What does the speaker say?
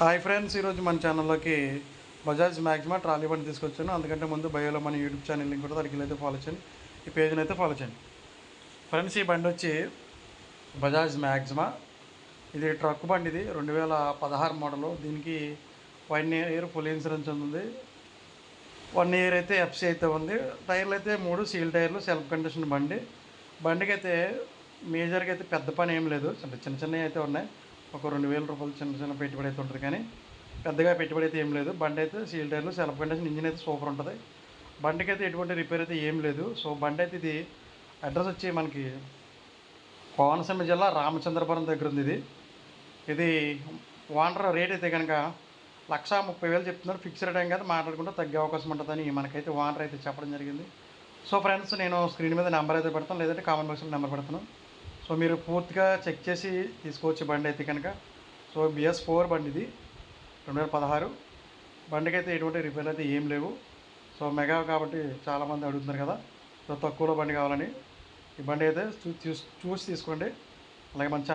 Hi friends ఈరోజు మన ఛానల్లోకి బజాజ్ మ్యాక్సిమా ట్రాలీ బండి తీసుకొచ్చాను. అందుకంటే ముందు బయోలో మన యూట్యూబ్ ఛానల్ లింక్ కూడా దానికి అయితే ఫాలో చేయండి. ఈ పేజ్ని అయితే ఫాలో చేయండి. ఫ్రెండ్స్ ఈ బండి వచ్చి బజాజ్ మ్యాక్సిమా ఇది ట్రక్ బండి ఇది. రెండు వేల పదహారు మోడలు దీనికి వన్ ఇయర్ ఫుల్ ఇన్సూరెన్స్ ఉంది. వన్ ఇయర్ అయితే ఎఫ్సీ అయితే ఉంది. టైర్లు అయితే మూడు సీల్ టైర్లు సెల్ఫ్ కండిషన్ బండి. బండికి అయితే మేజర్గా అయితే పెద్ద పని ఏం లేదు. చిన్న చిన్న చిన్నవి అయితే ఉన్నాయి. ఒక రెండు వేల రూపాయలు చిన్న చిన్న పెట్టుబడి అయితే ఉంటుంది కానీ పెద్దగా పెట్టుబడి అయితే ఏం లేదు. బండి అయితే సీల్ టైర్లు సెల్ఫ్ కండిషన్ ఇంజిన్ అయితే సూపర్ ఉంటుంది. బండికి అయితే ఎటువంటి రిపేర్ అయితే ఏం లేదు. సో బండి అయితే ఇది అడ్రస్ వచ్చి మనకి కోనసీమ జిల్లా రామచంద్రపురం దగ్గర ఉంది ఇది. ఇది ఓనర్ రేట్ అయితే కనుక లక్ష ముప్పై వేలు చెప్తున్నారు. ఫిక్స్డ్ టైం కదా మాట్లాడుకుంటే తగ్గే అవకాశం ఉంటుందని మనకైతే ఓనర్ అయితే చెప్పడం జరిగింది. సో ఫ్రెండ్స్ నేను స్క్రీన్ మీద నెంబర్ అయితే పెడతాను. లేదంటే కామెంట్ బాక్స్లో నెంబర్ పెడతాను. సో మీరు పూర్తిగా చెక్ చేసి తీసుకోవచ్చు బండి అయితే కనుక. సో బిఎస్ ఫోర్ బండి ఇది రెండు వేల పదహారు. బండికి అయితే ఎటువంటి రిపేర్లు అయితే ఏం లేవు. సో మెగా కాబట్టి చాలామంది అడుగుతున్నారు కదా సో తక్కువలో బండి కావాలని. ఈ బండి అయితే చూ చూసి చూసి తీసుకోండి. అలాగే మంచి